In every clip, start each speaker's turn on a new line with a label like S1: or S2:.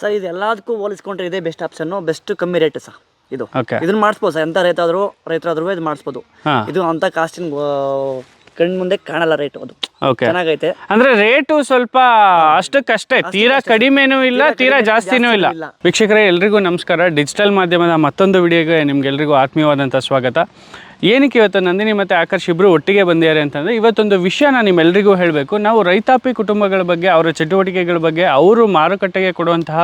S1: Sir ಇದು ಎಲ್ಲದಕ್ಕೂ ಹೋಲಿಸ್ಕೊಂಡ್ರೆ ಇದೇ ಬೆಸ್ಟ್ ಆಪ್ಷನ್ ಬೆಸ್ಟ್ ಕಮ್ಮಿ ರೇಟ್ ಸರ್ ಇದು. ಇದನ್ನ ಮಾಡಿಸ್ಬೋದು ಸರ್ ಎಂತ ರೈತ ಆದರೂ ರೈತರಾದ್ರೂ ಇದು ಮಾಡಿಸ್ಬೋದು. ಇದು ಅಂತ ಕಾಸ್ಟಿನ ಕಣ್ಣು ಮುಂದೆ ಕಾಣಲ್ಲ ರೇಟ್ ಅದು.
S2: ಓಕೆ
S1: ಚೆನ್ನಾಗೈತೆ.
S2: ಅಂದ್ರೆ ರೇಟು ಸ್ವಲ್ಪ ಅಷ್ಟಕ್ಕಷ್ಟೇ. ತೀರಾ ಕಡಿಮೆನೂ ಇಲ್ಲ ತೀರಾ ಜಾಸ್ತಿನೂ ಇಲ್ಲ.
S1: ಇಲ್ಲ.
S2: ವೀಕ್ಷಕರೇ ಎಲ್ರಿಗೂ ನಮಸ್ಕಾರ. ಡಿಜಿಟಲ್ ಮಾಧ್ಯಮದ ಮತ್ತೊಂದು ವಿಡಿಯೋಗೆ ನಿಮ್ಗೆಲ್ರಿಗೂ ಆತ್ಮೀಯವಾದಂಥ ಸ್ವಾಗತ. ಏನಕ್ಕೆ ಇವತ್ತು ನಂದಿನಿ ಮತ್ತು ಆಕರ್ಷ್ ಇಬ್ಬರು ಒಟ್ಟಿಗೆ ಬಂದಿದ್ದಾರೆ ಅಂತಂದರೆ ಇವತ್ತೊಂದು ವಿಷಯ ನಾನು ನಿಮ್ಮೆಲ್ಲರಿಗೂ ಹೇಳಬೇಕು. ನಾವು ರೈತಾಪಿ ಕುಟುಂಬಗಳ ಬಗ್ಗೆ ಅವರ ಚಟುವಟಿಕೆಗಳ ಬಗ್ಗೆ ಅವರು ಮಾರುಕಟ್ಟೆಗೆ ಕೊಡುವಂತಹ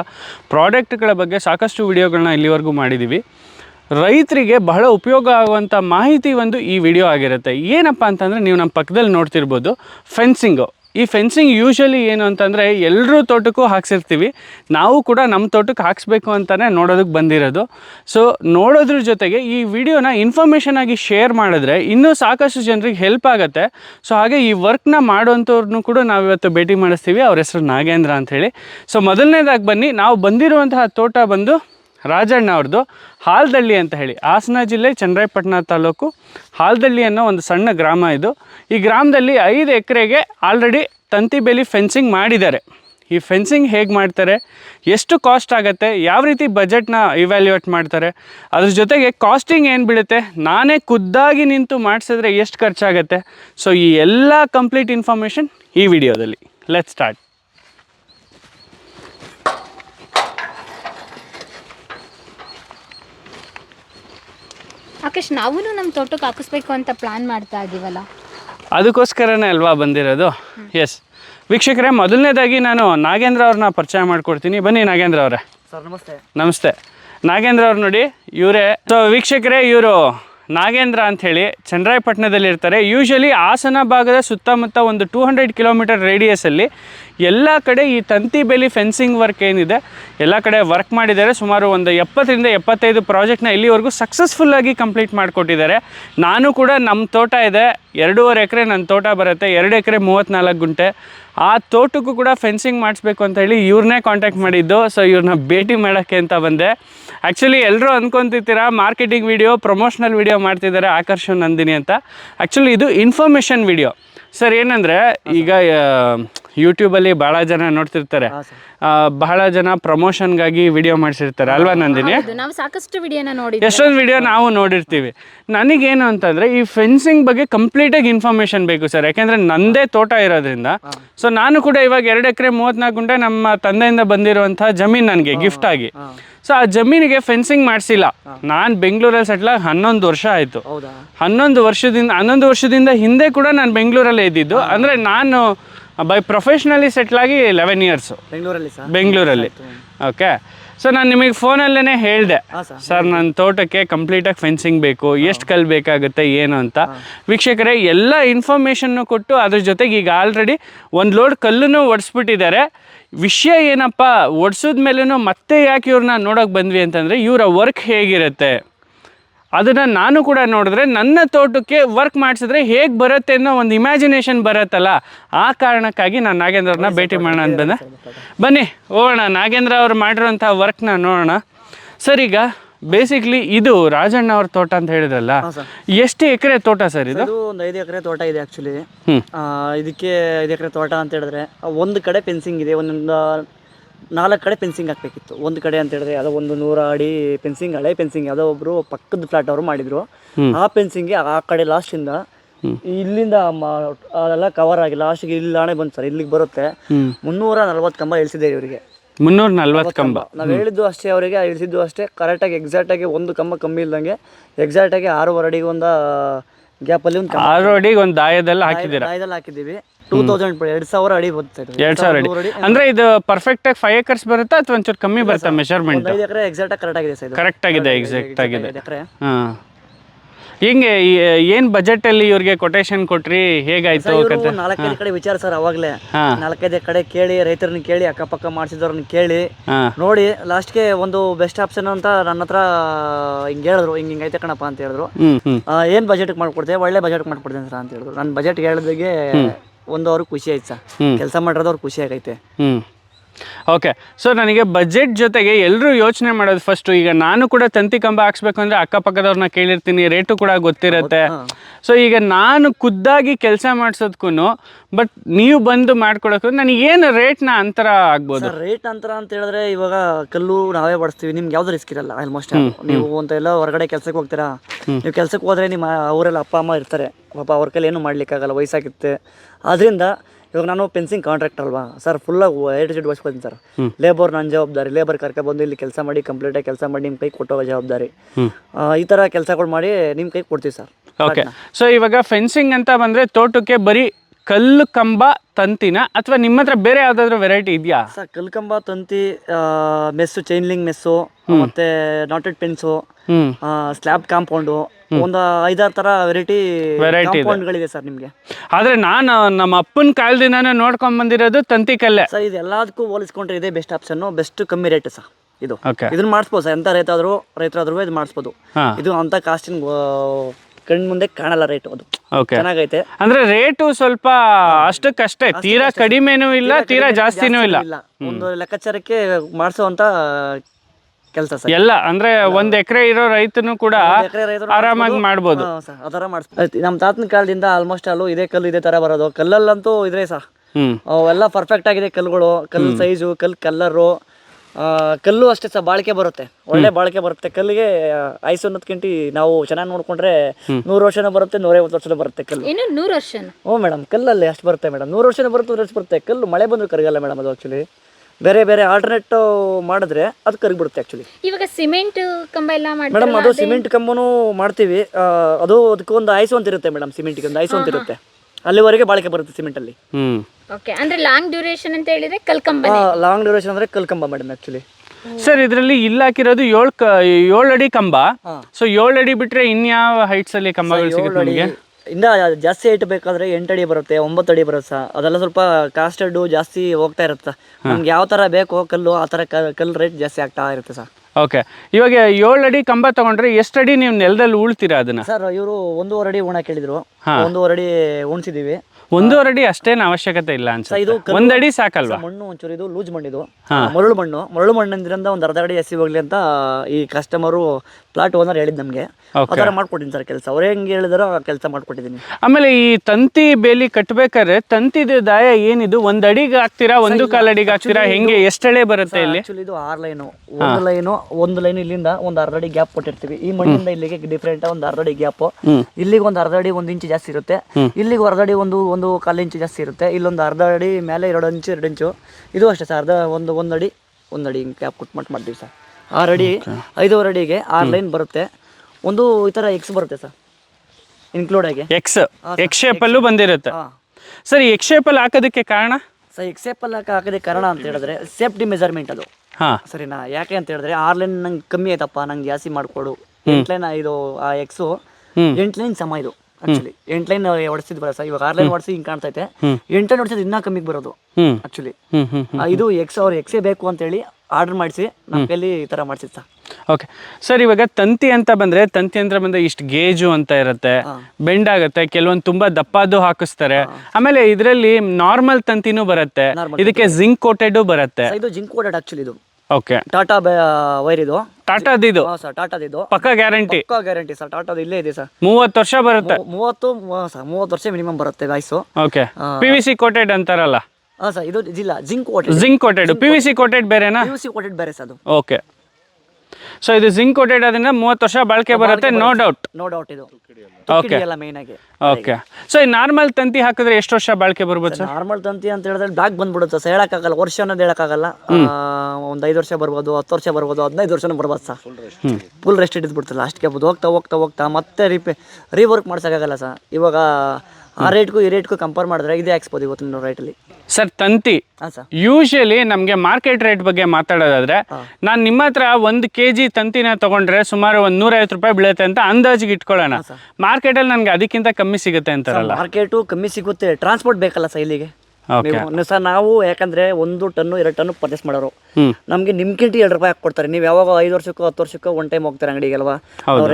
S2: ಪ್ರಾಡಕ್ಟ್ಗಳ ಬಗ್ಗೆ ಸಾಕಷ್ಟು ವಿಡಿಯೋಗಳನ್ನ ಇಲ್ಲಿವರೆಗೂ ಮಾಡಿದ್ದೀವಿ ರೈತರಿಗೆ ಬಹಳ ಉಪಯೋಗ ಆಗುವಂಥ ಮಾಹಿತಿ ಒಂದು ಈ ವಿಡಿಯೋ ಆಗಿರುತ್ತೆ. ಏನಪ್ಪ ಅಂತಂದರೆ ನೀವು ನಮ್ಮ ಪಕ್ಕದಲ್ಲಿ ನೋಡ್ತಿರ್ಬೋದು ಫೆನ್ಸಿಂಗು ಈ ಫೆನ್ಸಿಂಗ್ ಯೂಶಲಿ ಏನು ಅಂತಂದರೆ ಎಲ್ಲರೂ ತೋಟಕ್ಕೂ ಹಾಕ್ಸಿರ್ತೀವಿ. ನಾವು ಕೂಡ ನಮ್ಮ ತೋಟಕ್ಕೆ ಹಾಕ್ಸ್ಬೇಕು ಅಂತಲೇ ನೋಡೋದಕ್ಕೆ ಬಂದಿರೋದು. ಸೊ ನೋಡೋದ್ರ ಜೊತೆಗೆ ಈ ವಿಡಿಯೋನ ಇನ್ಫಾರ್ಮೇಷನ್ ಆಗಿ ಶೇರ್ ಮಾಡಿದ್ರೆ ಇನ್ನೂ ಸಾಕಷ್ಟು ಜನರಿಗೆ ಹೆಲ್ಪ್ ಆಗುತ್ತೆ. ಸೊ ಹಾಗೆ ಈ ವರ್ಕ್ನ ಮಾಡುವಂಥವ್ರನ್ನೂ ಕೂಡ ನಾವು ಇವತ್ತು ಭೇಟಿ ಮಾಡಿಸ್ತೀವಿ. ಅವ್ರ ಹೆಸರು ನಾಗೇಂದ್ರ ಅಂಥೇಳಿ. ಸೊ ಮೊದಲನೇದಾಗಿ ಬನ್ನಿ, ನಾವು ಬಂದಿರುವಂತಹ ತೋಟ ಬಂದು ರಾಜಣ್ಣ ಅವ್ರದ್ದು ಹಾಲ್ದಳ್ಳಿ ಅಂತ ಹೇಳಿ. ಹಾಸನ ಜಿಲ್ಲೆ ಚನ್ನರಾಯಪಟ್ಟಣ ತಾಲೂಕು ಹಾಲ್ದಳ್ಳಿ ಅನ್ನೋ ಒಂದು ಸಣ್ಣ ಗ್ರಾಮ ಇದು. ಈ ಗ್ರಾಮದಲ್ಲಿ ಐದು ಎಕರೆಗೆ ಆಲ್ರೆಡಿ ತಂತಿ ಬೇಲಿ ಫೆನ್ಸಿಂಗ್ ಮಾಡಿದ್ದಾರೆ. ಈ ಫೆನ್ಸಿಂಗ್ ಹೇಗೆ ಮಾಡ್ತಾರೆ? ಎಷ್ಟು ಕಾಸ್ಟ್ ಆಗುತ್ತೆ? ಯಾವ ರೀತಿ ಬಜೆಟ್ನ ಇವ್ಯಾಲ್ಯೂಯೇಟ್ ಮಾಡ್ತಾರೆ? ಅದ್ರ ಜೊತೆಗೆ ಕಾಸ್ಟಿಂಗ್ ಏನು ಬೀಳುತ್ತೆ? ನಾನೇ ಖುದ್ದಾಗಿ ನಿಂತು ಮಾಡಿಸಿದ್ರೆ ಎಷ್ಟು ಖರ್ಚಾಗುತ್ತೆ? ಸೊ ಈ ಎಲ್ಲ ಕಂಪ್ಲೀಟ್ ಇನ್ಫಾರ್ಮೇಷನ್ ಈ ವಿಡಿಯೋದಲ್ಲಿ ಲೆಟ್ ಸ್ಟಾರ್ಟ್
S3: ಆಕಾಶ್ ನಾವು ನಮ್ಮ ತೋಟಕ್ಕೆ ಹಾಕಿಸ್ಬೇಕು ಅಂತ ಪ್ಲಾನ್ ಮಾಡ್ತಾ ಇದ್ದೀವಲ್ಲ
S2: ಅದಕ್ಕೋಸ್ಕರನೇ ಅಲ್ವಾ ಬಂದಿರೋದು? ಎಸ್ ವೀಕ್ಷಕರೇ ಮೊದಲನೇದಾಗಿ ನಾನು ನಾಗೇಂದ್ರ ಅವ್ರನ್ನ ಪರಿಚಯ ಮಾಡಿಕೊಡ್ತೀನಿ. ಬನ್ನಿ ನಾಗೇಂದ್ರ ಅವರೇ.
S1: ಸರ್ ನಮಸ್ತೆ.
S2: ನಮಸ್ತೆ. ನಾಗೇಂದ್ರ ಅವ್ರು ನೋಡಿ ಇವರೇ. ಸೊ ವೀಕ್ಷಕರೇ ಇವರು ನಾಗೇಂದ್ರ ಅಂಥೇಳಿ ಚಂದ್ರಾಯಪಟ್ಟಣದಲ್ಲಿ ಇರ್ತಾರೆ ಯೂಶಲಿ ಹಾಸನ ಭಾಗದ ಸುತ್ತಮುತ್ತ ಒಂದು ಟೂ ಹಂಡ್ರೆಡ್ ಕಿಲೋಮೀಟರ್ ರೇಡಿಯಸಲ್ಲಿ ಎಲ್ಲ ಕಡೆ ಈ ತಂತಿ ಬೇಲಿ ಫೆನ್ಸಿಂಗ್ ವರ್ಕ್ ಏನಿದೆ, ಎಲ್ಲ ಕಡೆ ವರ್ಕ್ ಮಾಡಿದ್ದಾರೆ. ಸುಮಾರು ಒಂದು ಎಪ್ಪತ್ತರಿಂದ ಎಪ್ಪತ್ತೈದು ಪ್ರಾಜೆಕ್ಟ್ನ ಇಲ್ಲಿವರೆಗೂ ಸಕ್ಸಸ್ಫುಲ್ಲಾಗಿ ಕಂಪ್ಲೀಟ್ ಮಾಡಿಕೊಟ್ಟಿದ್ದಾರೆ. ನಾನು ಕೂಡ ನಮ್ಮ ತೋಟ ಇದೆ, ಎರಡೂವರೆ ಎಕರೆ ನನ್ನ ತೋಟ ಬರುತ್ತೆ, ಎರಡು ಎಕರೆ ಮೂವತ್ತ್ನಾಲ್ಕು ಗುಂಟೆ. ಆ ತೋಟಕ್ಕೂ ಕೂಡ ಫೆನ್ಸಿಂಗ್ ಮಾಡಿಸ್ಬೇಕು ಅಂತ ಹೇಳಿ ಇವ್ರನ್ನೇ ಕಾಂಟ್ಯಾಕ್ಟ್ ಮಾಡಿದ್ದು. ಸೊ ಇವ್ರನ್ನ ಭೇಟಿ ಮಾಡೋಕ್ಕೆ ಅಂತ ಬಂದೆ. ಆ್ಯಕ್ಚುಲಿ ಎಲ್ಲರೂ ಅಂದ್ಕೊತಿರ್ತೀರಾ ಮಾರ್ಕೆಟಿಂಗ್ ವೀಡಿಯೋ ಪ್ರಮೋಷನಲ್ ವೀಡಿಯೋ ಮಾಡ್ತಿದ್ದಾರೆ ಆಕರ್ಷಣ್ ನಂದಿನಿ ಅಂತ. ಆ್ಯಕ್ಚುಲಿ ಇದು ಇನ್ಫಾರ್ಮೇಷನ್ ವಿಡಿಯೋ ಸರ್ ಏನಂದರೆ ಈಗ ಯೂಟ್ಯೂಬಲ್ಲಿ ಭಾಳ ಜನ ನೋಡ್ತಿರ್ತಾರೆ. ಬಹಳ ಜನ ಪ್ರಮೋಷನ್ಗಾಗಿ ವಿಡಿಯೋ ಮಾಡಿಸಿರ್ತಾರೆ ಅಲ್ವಾ ನಂದಿನಿ?
S3: ನಾವು ಸಾಕಷ್ಟು ವಿಡಿಯೋನ ನೋಡಿ
S2: ಎಷ್ಟೊಂದು ವಿಡಿಯೋ ನಾವು ನೋಡಿರ್ತೀವಿ. ನನಗೇನು ಅಂತಂದರೆ ಈ ಫೆನ್ಸಿಂಗ್ ಬಗ್ಗೆ ಕಂಪ್ಲೀಟಾಗಿ ಇನ್ಫಾರ್ಮೇಷನ್ ಬೇಕು ಸರ್. ಯಾಕೆಂದರೆ ನಂದೇ ತೋಟ ಇರೋದ್ರಿಂದ. ಸೊ ನಾನು ಕೂಡ ಇವಾಗ ಎರಡು ಎಕರೆ ಮೂವತ್ತ್ನಾಲ್ಕು ಗುಂಟೆ ನಮ್ಮ ತಂದೆಯಿಂದ ಬಂದಿರುವಂಥ ಜಮೀನ್ ನನಗೆ ಗಿಫ್ಟ್ ಆಗಿ. ಸೊ ಆ ಜಮೀನಿಗೆ ಫೆನ್ಸಿಂಗ್ ಮಾಡಿಸಿಲ್ಲ. ನಾನು ಬೆಂಗಳೂರಲ್ಲಿ ಸೆಟ್ಲಾಗಿ ಹನ್ನೊಂದು ವರ್ಷ ಆಯಿತು. ಹನ್ನೊಂದು ವರ್ಷದಿಂದ ಹನ್ನೊಂದು ವರ್ಷದಿಂದ ಹಿಂದೆ ಕೂಡ ನಾನು ಬೆಂಗಳೂರಲ್ಲೇ ಇದ್ದಿದ್ದು. ಅಂದರೆ ನಾನು ಬೈ ಪ್ರೊಫೆಷ್ನಲಿ ಆಗಿ ಲೆವೆನ್ ಇಯರ್ಸು
S1: ಬೆಂಗಳೂರಲ್ಲಿ
S2: ಬೆಂಗಳೂರಲ್ಲಿ. ಓಕೆ ಸೊ ನಾನು ನಿಮಗೆ ಫೋನಲ್ಲೇ ಹೇಳಿದೆ.
S1: ಸರ್
S2: ನನ್ನ ತೋಟಕ್ಕೆ ಕಂಪ್ಲೀಟಾಗಿ ಫೆನ್ಸಿಂಗ್ ಬೇಕು. ಎಷ್ಟು ಕಲ್ ಬೇಕಾಗುತ್ತೆ ಏನು ಅಂತ. ವೀಕ್ಷಕರೇ ಎಲ್ಲ ಇನ್ಫಾರ್ಮೇಷನ್ನು ಕೊಟ್ಟು ಅದ್ರ ಜೊತೆಗೆ ಈಗ ಆಲ್ರೆಡಿ ಒಂದು ಲೋಡ್ ಕಲ್ಲನ್ನು ಒಡಿಸ್ಬಿಟ್ಟಿದ್ದಾರೆ. ವಿಷಯ ಏನಪ್ಪ? ಒಡ್ಸಿದ ಮೇಲೂ ಮತ್ತೆ ಯಾಕೆ ಇವ್ರನ್ನ ನೋಡೋಕೆ ಬಂದ್ವಿ ಅಂತಂದರೆ ಇವರ ವರ್ಕ್ ಹೇಗಿರುತ್ತೆ? ಅದನ್ನು ನಾನು ಕೂಡ ನೋಡಿದ್ರೆ ನನ್ನ ತೋಟಕ್ಕೆ ವರ್ಕ್ ಮಾಡಿಸಿದ್ರೆ ಹೇಗೆ ಬರುತ್ತೆ ಅನ್ನೋ ಒಂದು ಇಮ್ಯಾಜಿನೇಷನ್ ಬರುತ್ತಲ್ಲ ಆ ಕಾರಣಕ್ಕಾಗಿ ನಾನು ನಾಗೇಂದ್ರವ್ರನ್ನ ಭೇಟಿ ಮಾಡೋಣ ಅಂತ ಬಂದೆ. ಬನ್ನಿ ಹೋಗೋಣ. ನಾಗೇಂದ್ರ ಅವ್ರು ಮಾಡಿರೋಂಥ ವರ್ಕ್ನ ನೋಡೋಣ. ಸರ್ ಈಗ ಬೇಸಿಕ್ಲಿ ಇದು ರಾಜಣ್ಣ ಅವ್ರ ತೋಟ ಅಂತ ಹೇಳಿದ್ರಲ್ಲ? ಎಷ್ಟು ಎಕರೆ ತೋಟ ಸರ್ ಇದು?
S1: ಇದು ಒಂದು ಐದು ಎಕರೆ ತೋಟ ಇದೆ
S2: ಆಕ್ಚುಲಿ.
S1: ಇದಕ್ಕೆ ಐದು ಎಕರೆ ತೋಟ ಅಂತ ಹೇಳಿದ್ರೆ ಒಂದು ಕಡೆ ಫೆನ್ಸಿಂಗ್ ಇದೆ ಒಂದೊಂದು ನಾಲ್ಕು ಕಡೆ ಫೆನ್ಸಿಂಗ್ ಹಾಕ್ಬೇಕಿತ್ತು. ಒಂದು ಕಡೆ ಅಂತ ಹೇಳಿದ್ರೆ ಯಾವುದೋ ಒಂದು ನೂರ ಅಡಿ ಫೆನ್ಸಿಂಗ್ ಹಳೆ ಫೆನ್ಸಿಂಗ್ ಯಾವುದೋ ಒಬ್ರು ಪಕ್ಕದ ಫ್ಲಾಟ್ ಅವರು ಮಾಡಿದ್ರು. ಆ ಫೆನ್ಸಿಂಗ್ಗೆ ಆ ಕಡೆ ಲಾಸ್ಟಿಂದ ಇಲ್ಲಿಂದ ಅದೆಲ್ಲ ಕವರ್ ಆಗಿ ಇಲ್ಲಿ ಇಲ್ಲಾಣೆ ಬಂತು ಸರ್ ಇಲ್ಲಿಗೆ ಬರುತ್ತೆ. ಮುನ್ನೂರ ನಲ್ವತ್ತು ಕಂಬ ಇಳಿಸಿದೆ ಇವರಿಗೆ.
S2: ಮುನ್ನೂರ ನಲ್ವತ್ತು ಕಂಬ.
S1: ನಾವು ಹೇಳಿದ್ದು ಅಷ್ಟೇ ಅವರಿಗೆ ಇಳಿಸಿದ್ದು ಅಷ್ಟೇ. ಕರೆಕ್ಟಾಗಿ ಎಕ್ಸಾಕ್ಟಾಗಿ ಒಂದು ಕಂಬ ಕಮ್ಮಿ ಇಲ್ದಂಗೆ ಎಕ್ಸಾಕ್ಟಾಗಿ ಆರೂವರೆ ಅಡಿಗೆ ಒಂದು ಗ್ಯಾಪಲ್ಲಿ ಒಂದು
S2: ಆರು ಅಡಿಗೆ ಒಂದು ದಾಯದಲ್ಲಿ ಹಾಕಿದ್ದೀರಾ?
S1: ದಾಯದಲ್ಲಿ ಹಾಕಿದ್ದೀವಿ. ಟೂ ತೌಸಂಡ್ ಎರಡು ಸಾವಿರ ಅಡಿ ಬರುತ್ತೆ.
S2: ಎರಡು ಸಾವಿರ ಅಡಿ. ಅಂದ್ರೆ ಇದು ಪರ್ಫೆಕ್ಟ್ ಆಗಿ ಫೈವ್ ಏಕರ್ಸ್ ಬರುತ್ತಾ ಅಥವಾ ಒಂಚೂರು ಕಮ್ಮಿ ಬರುತ್ತಾ ಮೆಷರ್ಮೆಂಟ್
S1: ಐದು ಎಕರೆ ಎಕ್ಸಾಕ್ಟ್ ಕರೆಕ್ಟ್ ಆಗಿದೆ ಸರ್
S2: ಕರೆಕ್ಟ್ ಆಗಿದೆ ಎಕ್ಸಾಕ್ಟ್ ಆಗಿದೆ. ಹಾಂ. ಹೆಂಗೆ ಏನು ಬಜೆಟಲ್ಲಿ ಇವ್ರಿಗೆ ಕೊಟೇಶನ್ ಕೊಟ್ರಿ? ಹೇಗಾಯ್ತು
S1: ನಾಲ್ಕೈದು ಕಡೆ ವಿಚಾರ ಸರ್ ಅವಾಗಲೇ. ನಾಲ್ಕೈದು ಕಡೆ ಕೇಳಿ ರೈತರನ್ನ ಕೇಳಿ ಅಕ್ಕಪಕ್ಕ ಮಾಡಿಸಿದವ್ರನ್ನ ಕೇಳಿ. ನೋಡಿ ಲಾಸ್ಟ್ಗೆ ಒಂದು ಬೆಸ್ಟ್ ಆಪ್ಷನ್ ಅಂತ ನನ್ನ ಹತ್ರ ಹಿಂಗೆ ಹೇಳಿದ್ರು. ಹಿಂಗೆ ಹಿಂಗೈತೆ ಕಣಪ್ಪ ಅಂತ ಹೇಳಿದ್ರು. ಏನ್ ಬಜೆಟ್ ಮಾಡ್ಕೊಡ್ತೇವೆ ಒಳ್ಳೆ ಬಜೆಟ್ ಮಾಡ್ಕೊಡ್ತೇನೆ ಸರ್ ಅಂತ ಹೇಳಿದ್ರು. ನನ್ನ ಬಜೆಟ್ ಹೇಳಿದಾಗೆ ಒಂದು ಅವ್ರಿಗೆ ಖುಷಿ ಆಯ್ತು ಸರ್. ಕೆಲಸ ಮಾಡಿರೋದು ಅವ್ರಿಗೆ ಖುಷಿ ಆಗೈತೆ.
S2: ಓಕೆ ಸೊ ನನಗೆ ಬಜೆಟ್ ಜೊತೆಗೆ ಎಲ್ಲರೂ ಯೋಚನೆ ಮಾಡೋದು ಫಸ್ಟು ಈಗ ನಾನು ಕೂಡ ತಂತಿ ಕಂಬ ಹಾಕ್ಸ್ಬೇಕು ಅಂದರೆ ಅಕ್ಕಪಕ್ಕದವ್ರನ್ನ ಕೇಳಿರ್ತೀನಿ ರೇಟು ಕೂಡ ಗೊತ್ತಿರುತ್ತೆ. ಸೊ ಈಗ ನಾನು ಖುದ್ದಾಗಿ ಕೆಲಸ ಮಾಡಿಸೋದಕ್ಕೂ ಬಟ್ ನೀವು ಬಂದು ಮಾಡ್ಕೊಡೋಕ್ಕೂ ನನಗೆ ಏನು ರೇಟ್ನ ಅಂತರ ಆಗ್ಬೋದು?
S1: ರೇಟ್ ಅಂತರ ಅಂತ ಹೇಳಿದ್ರೆ ಇವಾಗ ಕಲ್ಲು ನಾವೇ ಬಡಿಸ್ತೀವಿ ನಿಮ್ಗೆ ಯಾವ್ದು ರಿಸ್ಕ್ ಇರಲ್ಲ ಆಲ್ಮೋಸ್ಟ್ ನೀವು ಅಂತ ಎಲ್ಲ ಹೊರಗಡೆ ಕೆಲ್ಸಕ್ಕೆ ಹೋಗ್ತೀರಾ? ನೀವು ಕೆಲ್ಸಕ್ಕೆ ಹೋದ್ರೆ ನಿಮ್ಮ ಅವರೆಲ್ಲ ಅಪ್ಪ ಅಮ್ಮ ಇರ್ತಾರೆ ಪಾಪ ಅವ್ರ ಕೈಲಿ ಏನು ಮಾಡ್ಲಿಕ್ಕಾಗಲ್ಲ ವಯಸ್ಸಾಗಿರುತ್ತೆ ಅದರಿಂದ ಇವಾಗ ನಾನು ಫೆನ್ಸಿಂಗ್ ಕಾಂಟ್ರಾಕ್ಟ್ ಅಲ್ವಾ? ಸರ್ ಫುಲ್ಲಾಗಿ ಎ ಟು ಜೆಡ್ ವಹಿಸ್ಕೊತೀನಿ ಸರ್ ಲೇಬರ್ ನನ್ನ ಜವಾಬ್ದಾರಿ. ಲೇಬರ್ ಬಂದು ಇಲ್ಲಿ ಕೆಲಸ ಮಾಡಿ ಕಂಪ್ಲೀಟ್ ಆಗಿ ಕೆಲಸ ಮಾಡಿ ನಿಮ್ಮ ಕೈ ಕೊಟ್ಟೋ ಜವಾಬ್ದಾರಿ. ಈ ತರ ಕೆಲಸಗಳು ಮಾಡಿ ನಿಮ್ಮ ಕೈ ಕೊಡ್ತೀವಿ ಸರ್
S2: ಓಕೆ ಸೊ ಇವಾಗ ಫೆನ್ಸಿಂಗ್ ಅಂತ ಬಂದ್ರೆ ತೋಟಕ್ಕೆ ಬರೀ ಕಲ್ಲು ಕಂಬ ತಂತಿನ ಅಥವಾ ನಿಮ್ಮ ಹತ್ರ ಬೇರೆ ಯಾವ್ದಾದ್ರು ವೆರೈಟಿ ಇದೆಯಾ?
S1: ಸರ್ ಕಲ್ಕಂಬ ತಂತಿ ಮೆಸ್ಸು ಚೈನ್ಲಿಂಗ್ ಮೆಸ್ಸು ಮತ್ತೆ ನಾಟೆಡ್ ಪೆನ್ಸು ಸ್ಲ್ಯಾಬ್ ಕಾಂಪೌಂಡು ಒಂದು ಐದಾರು ತರ ವೆರೈಟಿ
S2: ವೆರೈಟಿ ಇದೆ.
S1: ಕಾಂಪೌಂಡ್ಗಳಿದೆ ಸರ್ ನಿಮಗೆ.
S2: ಆದ್ರೆ ನಾನು ನಮ್ಮ ಅಪ್ಪನ ಕಾಲದಿಂದಾನೇ ನೋಡ್ಕೊಂಡ್ ಬಂದಿರೋದು ತಂತಿ ಕಲ್ಲೇ.
S1: ಸರ್ ಇದು ಎಲ್ಲದಕ್ಕೂ ಹೋಲಿಸ್ಕೊಂಡ್ರೆ ಇದೇ ಬೆಸ್ಟ್ ಆಪ್ಷನ್ ಬೆಸ್ಟ್ ಕಮ್ಮಿ ರೇಟ್ ಸರ್ ಇದು.
S2: ಓಕೆ
S1: ಇದನ್ನ ಮಾಡಿಸ್ಬೋದು ಸರ್ ಎಂತ ರೈತ ಆದ್ರೂ ರೈತರಾದ್ರೂ ಇದು ಮಾಡಿಸ್ಬೋದು.
S2: ಹಾಂ.
S1: ಇದು ಅಂತ ಕಾಸ್ಟಿನ ಕಣ್ಣು ಮುಂದೆ ಕಾಣಲ್ಲ ರೇಟ್ ಅದು.
S2: ಓಕೆ
S1: ಚೆನ್ನಾಗೈತೆ.
S2: ಅಂದ್ರೆ ರೇಟು ಸ್ವಲ್ಪ ಅಷ್ಟಕ್ಕಷ್ಟೇ. ತೀರಾ ಕಡಿಮೆನೂ ಇಲ್ಲ ತೀರಾ ಜಾಸ್ತಿನೂ ಇಲ್ಲ.
S1: ಒಂದು ಲೆಕ್ಕಾಚಾರಕ್ಕೆ ಮಾಡಿಸುವಂತ ಕೆಲಸ ಸರ್.
S2: ಎಲ್ಲ ಅಂದ್ರೆ ಒಂದ್ ಎಕರೆ ಇರೋ ರೈತನು ಕೂಡ ಆರಾಮಾಗಿ ಮಾಡ್ಬೋದು.
S1: ಅದರ ಮಾಡಿಸ್ಬೋದು. ನಮ್ಮ ತಾತನ ಕಾಲದಿಂದ ಆಲ್ಮೋಸ್ಟ್ ಅಲ್ಲೂ ಇದೇ ಕಲ್ಲು ಇದೇ ತರ ಬರೋದು. ಕಲ್ಲಲ್ಲಂತೂ ಇದ್ರೆ ಸಹ
S2: ಹ್ಮ್.
S1: ಅವೆಲ್ಲ ಪರ್ಫೆಕ್ಟ್ ಆಗಿದೆ ಕಲ್ಲುಗಳು ಕಲ್ಲು ಸೈಜು ಕಲ್ಲು ಕಲ್ಲರು ಕಲ್ಲು ಅಷ್ಟೇ ಸಹ ಬಾಳಿಕೆ ಬರುತ್ತೆ. ಒಳ್ಳೆ ಬಾಳಿಕೆ ಬರುತ್ತೆ. ಕಲ್ಲಿಗೆ ಐಸು ಅನ್ನೋದ್ಕಿಂಟಿ ನಾವು ಚೆನ್ನಾಗಿ ನೋಡ್ಕೊಂಡ್ರೆ ನೂರು ವರ್ಷನೂ ಬರುತ್ತೆ ನೂರೈವತ್ತು ವರ್ಷನೂ ಬರುತ್ತೆ ಕಲ್ಲು.
S3: ಇನ್ನು ನೂರು ವರ್ಷ
S1: ಹ್ಞೂ ಮೇಡಮ್ ಕಲ್ಲಲ್ಲಿ ಅಷ್ಟು ಬರುತ್ತೆ ಮೇಡಮ್. ನೂರು ವರ್ಷನೂ ಬರುತ್ತೆ ನೂರು ವರ್ಷ ಬರುತ್ತೆ. ಕಲ್ಲು ಮಳೆ ಬಂದರೂ ಕರಗಲ್ಲ ಮೇಡಮ್ ಅದು ಆ್ಯಕ್ಚುಲಿ ಬೇರೆ ಬೇರೆ ಆಲ್ಟರ್ನೇಟ್ ಮಾಡಿದ್ರೆ ಅದು ಕರಗಿಬಿಡುತ್ತೆ ಆ್ಯಕ್ಚುಲಿ
S3: ಇವಾಗ ಸಿಮೆಂಟ್ ಕಂಬ ಎಲ್ಲ
S1: ಮೇಡಮ್ ಅದು ಸಿಮೆಂಟ್ ಕಂಬನೂ ಮಾಡ್ತೀವಿ. ಅದು ಅದಕ್ಕೊಂದು ಐಸು ಅಂತ ಇರುತ್ತೆ ಮೇಡಮ್ ಸಿಮೆಂಟ್ಗೆ ಒಂದು ಐಸು ಅಂತ ಇರುತ್ತೆ. ಅಲ್ಲಿವರೆಗೆ ಬಾಳಿಕೆ ಬರುತ್ತೆ ಸಿಮೆಂಟಲ್ಲಿ
S2: ಹ್ಮ್.
S3: ಓಕೆ ಅಂದ್ರೆ ಲಾಂಗ್ ಡ್ಯೂರೇಷನ್ ಅಂತ ಹೇಳಿದ್ರೆ ಕಲ್ಕಂಬ
S1: ಲಾಂಗ್ ಡ್ಯೂರೇಷನ್ ಅಂದರೆ ಕಲ್ಕಂಬ ಮೇಡಮ್ ಆ್ಯಕ್ಚುಲಿ
S2: ಸರ್ ಇದರಲ್ಲಿ ಇಲ್ಲ ಹಾಕಿರೋದು ಏಳು ಅಡಿ ಕಂಬ. ಸೊ ಏಳು ಅಡಿ ಬಿಟ್ರೆ ಇನ್ಯಾವ ಹೈಟ್ಸ್ ಅಲ್ಲಿ ಕಂಬಗಳು ಸಿಗುತ್ತೆ ನಿಮಗೆ?
S1: ಇನ್ನ ಜಾಸ್ತಿ ಹೈಟ್ ಬೇಕಾದ್ರೆ ಎಂಟು ಅಡಿ ಬರುತ್ತೆ ಒಂಬತ್ತು ಅಡಿ ಬರುತ್ತೆ ಸರ್. ಅದೆಲ್ಲ ಸ್ವಲ್ಪ ಕಾಸ್ಟೆಡ್ ಜಾಸ್ತಿ ಹೋಗ್ತಾ ಇರುತ್ತೆ ನಮ್ಗೆ ಯಾವ ತರ ಬೇಕೋ ಕಲ್ಲು ಆ ತರ ಕಲ್ಲು ರೇಟ್ ಜಾಸ್ತಿ ಆಗ್ತಾ ಇರುತ್ತೆ ಸರ್.
S2: ಓಕೆ. ಇವಾಗ ಏಳು ಅಡಿ ಕಂಬ ತಗೊಂಡ್ರೆ ಎಷ್ಟು ಅಡಿ ನೀವು ನೆಲದಲ್ಲಿ ಉಳ್ತೀರಾ ಅದನ್ನ?
S1: ಸರ್ ಇವರು ಒಂದೂವರೆ ಅಡಿ ಉಣ ಕೇಳಿದ್ರು. ಒಂದೂವರೆ ಅಡಿ ಉಣ್ಸಿದೀವಿ.
S2: ಒಂದೂವರೆ ಅಡಿ ಅಷ್ಟೇನು ಅವಶ್ಯಕತೆ ಇಲ್ಲ
S1: ಅನ್ಸುತ್ತೆ. ಇದು
S2: ಅನ್ಸುತ್ತೆ ಒಂದ್ ಅಡಿ ಸಾಕಲ್ವಾ
S1: ಮಣ್ಣು ಒಂಚೂರು ಇದು ಲೂಸ್ ಮಣ್ಣಿದು ಮರಳು ಮಣ್ಣು. ಮರಳು ಮಣ್ಣಿಂದ ಒಂದು ಅರ್ಧ ಅಡಿ ಎಸಿ ಹೋಗ್ಲಿ ಅಂತ ಈ ಕಸ್ಟಮರು ಪ್ಲಾಟ್ ಓನರ್ ಹೇಳಿದ್ ನಮಗೆ. ಆತರ ಮಾಡ್ಕೊಟ್ಟಿನಿ ಸರ್ ಕೆಲಸ. ಅವ್ರು ಹೆಂಗೆ ಹೇಳಿದಾರೋ ಕೆಲಸ ಮಾಡ್ಕೊಟ್ಟಿದ್ದೀನಿ
S2: ಆಮೇಲೆ ಈ ತಂತಿ ಬೇಲಿ ಕಟ್ಬೇಕಾದ್ರೆ ತಂತಿದ ದಾಯ ಏನಿದು? ಒಂದ್ ಅಡಿಗೆ ಹಾಕ್ತೀರಾ? ಒಂದು ಕಾಲ್ ಅಡಿಗೆ ಹಾಕ್ತೀರಾ? ಹೆಂಗೆ? ಎಷ್ಟಳೆ ಬರುತ್ತೆ ಇಲ್ಲಿ?
S1: ಆಕ್ಚುಲಿ ಇದು ಆರು ಲೈನು. ಒಂದು ಲೈನು ಒಂದು ಲೈನ್ ಇಲ್ಲಿಂದ ಒಂದು ಅರ್ಧ ಅಡಿ ಗ್ಯಾಪ್ ಕೊಟ್ಟಿರ್ತೀವಿ. ಈ ಮಣ್ಣಿಂದ ಇಲ್ಲಿಗೆ ಡಿಫ್ರೆಂಟ್ ಒಂದು ಅರ್ಧ ಅಡಿ ಗ್ಯಾಪ್. ಇಲ್ಲಿಗೆ ಒಂದು ಅರ್ಧ ಅಡಿ ಒಂದು ಇಂಚ್ ಜಾಸ್ತಿ ಇರುತ್ತೆ. ಇಲ್ಲಿಗೆ ಅರ್ಧ ಅಡಿ ಒಂದು ಒಂದು ಕಾಲು ಇಂಚು ಜಾಸ್ತಿ ಇರುತ್ತೆ. ಇಲ್ಲೊಂದು ಅರ್ಧ ಅಡಿ ಮೇಲೆ ಎರಡು ಇಂಚು ಎರಡು ಇಂಚು. ಇದು ಅಷ್ಟೇ ಸರ್. ಅರ್ಧ ಒಂದು ಒಂದು ಅಡಿ ಒಂದು ಅಡಿ ಕ್ಯಾಪ್ ಕುಟ್ಟ್ ಮಟ್ ಮಾಡ್ತೀವಿ ಸರ್. ಆರು ಅಡಿ ಐದೂವರೆ ಅಡಿಗೆ ಆರು ಲೈನ್ ಬರುತ್ತೆ. ಒಂದು ಈ ಥರ ಎಕ್ಸ್ ಬರುತ್ತೆ ಸರ್. ಇನ್ಕ್ಲೂಡ್ ಆಗಿ.
S2: ಎಕ್ಸ್ ಎಕ್ಸ್ ಶೇಪಲ್ಲೂ ಬಂದಿರುತ್ತೆ. ಸರ್ ಈ ಎಕ್ಸ್ ಶೇಪಲ್ಲಿ ಹಾಕೋದಕ್ಕೆ ಕಾರಣ?
S1: ಸರ್ ಎಕ್ಸ್ ಶೇಪಲ್ಲಿ ಹಾಕೋದಕ್ಕೆ ಕಾರಣ ಅಂತ ಹೇಳಿದ್ರೆ ಸೇಫ್ಟಿ ಮೆಜರ್ಮೆಂಟ್ ಅದು.
S2: ಹಾ.
S1: ಸರಿನಾ? ಯಾಕೆ ಅಂತ ಹೇಳಿದ್ರೆ ಆರು ಲೈನ್ ನಂಗೆ ಕಮ್ಮಿ ಆಯ್ತಪ್ಪ. ನಂಗೆ ಜಾಸ್ತಿ ಮಾಡಿಕೊಡು. ಎಂಟು ಲೈನ್ ಇದು ಆ ಎಕ್ಸು ಎಂಟು ಲೈನ್ ಸಮ ಇದು. ಆಕ್ಚುಲಿ ಎಂಟ್ ಲೈನ್ ಹೊಡಿಸಿದ್ ಬರ ಸರ್ ಇವಾಗ ಆರ್ ಲೈನ್ ಹೊಡಿಸಿ ಹಿಂಗ್ ಕಾಣ್ತೈತೆ. ಎಂಟ್ ಲೈನ್ ಹೊಡಿಸಿದ್ ಇನ್ನ ಕಮ್ಮಿಗೆ ಬರೋದು ಆಕ್ಚುಲಿ ಇದು ಎಕ್ಸ್ ಅವ್ರ ಎಕ್ಸೇ ಬೇಕು ಅಂತೇಳಿ ಆರ್ಡರ್ ಮಾಡಿಸಿ ನಮ್ಮ ಕೈಲಿ ಈ ಥರ ಮಾಡಿಸಿದ್ ಸರ್
S2: ಓಕೆ ಸರ್ ಇವಾಗ ತಂತಿ ಅಂತ ಬಂದ್ರೆ ತಂತಿ ಅಂತ ಬಂದ್ರೆ ಇಷ್ಟು ಗೇಜು ಅಂತ ಇರುತ್ತೆ. ಬೆಂಡ್ ಆಗುತ್ತೆ ಕೆಲವೊಂದ್ ತುಂಬಾ ದಪ್ಪದು ಹಾಕಿಸ್ತಾರೆ. ಆಮೇಲೆ ಇದರಲ್ಲಿ ನಾರ್ಮಲ್ ತಂತಿನೂ ಬರುತ್ತೆ. ಇದಕ್ಕೆ ಜಿಂಕ್ ಕೋಟೆಡ್ ಬರುತ್ತೆ.
S1: ಇದು ಜಿಂಕ್ ಕೋಟೆಡ್ ಆಕ್ಚುಲಿ ಇದು.
S2: ಓಕೆ
S1: ಟಾಟಾ ವೈರ್ ಇದು.
S2: ಟಾಟಾದ ಇದು?
S1: ಹಾಂ ಸರ್ ಟಾಟಾದ ಇದು.
S2: ಪಕ್ಕ ಗ್ಯಾರಂಟಿ
S1: ಪಕ್ಕಾ ಗ್ಯಾರಂಟಿ ಸರ್ ಟಾಟಾದ ಇಲ್ಲೇ ಇದೆ ಸರ್
S2: ಮೂವತ್ತು ವರ್ಷ ಬರುತ್ತೆ?
S1: ಮೂವತ್ತು ಸರ್ ಮೂವತ್ತು ವರ್ಷ ಮಿನಿಮಮ್ ಬರುತ್ತೆ voice
S2: okay P V C coated ಅಂತಾರಲ್ಲ?
S1: ಹಾ ಸರ್ ಇದು ಇದಿಲ್ಲ zinc coated
S2: zinc coated P V C coated ಬೇರೆನಾ?
S1: V C coated ಬೇರೆ ಸರ್ ಅದು.
S2: ಓಕೆ ಸೊ ಇದು ಜಿಂಕ್ ಕೋಟೆಡ್ ಅದರಿಂದ ಮೂವತ್ತು ವರ್ಷ ಬಾಳಿಕೆ ಬರುತ್ತೆ ನೋ ಡೌಟ್
S1: ನೋ ಡೌಟ್ ಇದು.
S2: ಓಕೆ
S1: ಎಲ್ಲ ಮೇನ್ ಆಗಿ.
S2: ಓಕೆ ಸೊ ಈ ನಾರ್ಮಲ್ ತಂತಿ ಹಾಕಿದ್ರೆ ಎಷ್ಟು ವರ್ಷ ಬಾಳಿಕೆ ಬರ್ಬೋದು ಸರ್
S1: ನಾರ್ಮಲ್ ತಂತಿ ಅಂತ ಹೇಳಿದ್ರೆ ಡಾಕ್ ಬಂದ್ಬಿಡುತ್ತೆ ಸರ್ ಹೇಳಕ್ಕಾಗಲ್ಲ ವರ್ಷ ಅನ್ನೋದು ಹೇಳಕ್ಕಾಗಲ್ಲ. ಒಂದು ಐದು ವರ್ಷ ಬರ್ಬೋದು ಹತ್ತು ವರ್ಷ ಬರ್ಬೋದು ಹದಿನೈದು ವರ್ಷನೂ ಬರ್ಬೋದು ಸರ್ ಫುಲ್ ರೆಸ್ಟ್ ಹಿಡಿದ್ಬಿಡ್ತಲ್ಲ ಲಾಸ್ಟ್ಗೆ ಹೋಗ್ತಾ ಹೋಗ್ತಾ ಹೋಗ್ತಾ ಮತ್ತೆ ರಿಪೇ ರೀವರ್ಕ್ ಮಾಡ್ಸೋಕ್ಕಾಗಲ್ಲ ಸರ್ ಇವಾಗ ಆ ರೇಟ್ಗೂ ಈ ರೇಟ್ಗೂ ಕಂಪೇರ್ ಮಾಡಿದ್ರೆ ಇದೇ ಹಾಕ್ಸ್ಬೋದು ಇವತ್ತಿನ ರೇಟಲ್ಲಿ
S2: ಸರ್ ತಂತಿ
S1: ಹಾಂ ಸರ್
S2: ಯೂಶಲಿ ನಮಗೆ ಮಾರ್ಕೆಟ್ ರೇಟ್ ಬಗ್ಗೆ ಮಾತಾಡೋದಾದ್ರೆ ನಾನು ನಿಮ್ಮ ಹತ್ರ ಒಂದು ಕೆ ಜಿ ತಂತಿನ ತಗೊಂಡ್ರೆ ಸುಮಾರು ಒಂದು ನೂರೈವತ್ತು ರೂಪಾಯಿ ಬೀಳುತ್ತೆ ಅಂತ ಅಂದಾಜಿಗೆ ಇಟ್ಕೊಳ್ಳೋಣ. ಮಾರ್ಕೆಟಲ್ಲಿ ನನಗೆ ಅದಕ್ಕಿಂತ ಕಮ್ಮಿ ಸಿಗುತ್ತೆ ಅಂತಾರಲ್ಲ.
S1: ಮಾರ್ಕೆಟು ಕಮ್ಮಿ ಸಿಗುತ್ತೆ. ಟ್ರಾನ್ಸ್ಪೋರ್ಟ್ ಬೇಕಲ್ಲ ಸರ್ ಇಲ್ಲಿಗೆ. ಸರ್ ನಾವು ಯಾಕಂದ್ರೆ ಒಂದು ಟನ್ನು ಎರಡು ಟನ್ನು ಪರ್ಚೇಸ್ ಮಾಡೋರು. ನಮಗೆ ನಿಮ್ಗಿಂತ ಎರಡು ರೂಪಾಯಿ ಹಾಕ್ಕೊಡ್ತಾರೆ. ನೀವು ಯಾವಾಗ ಐದು ವರ್ಷಕ್ಕೋ ಹತ್ತು ವರ್ಷಕ್ಕೋ ಒನ್ ಟೈಮ್ ಹೋಗ್ತಾರೆ ಅಂಗಡಿಗೆ ಅಲ್ವಾ?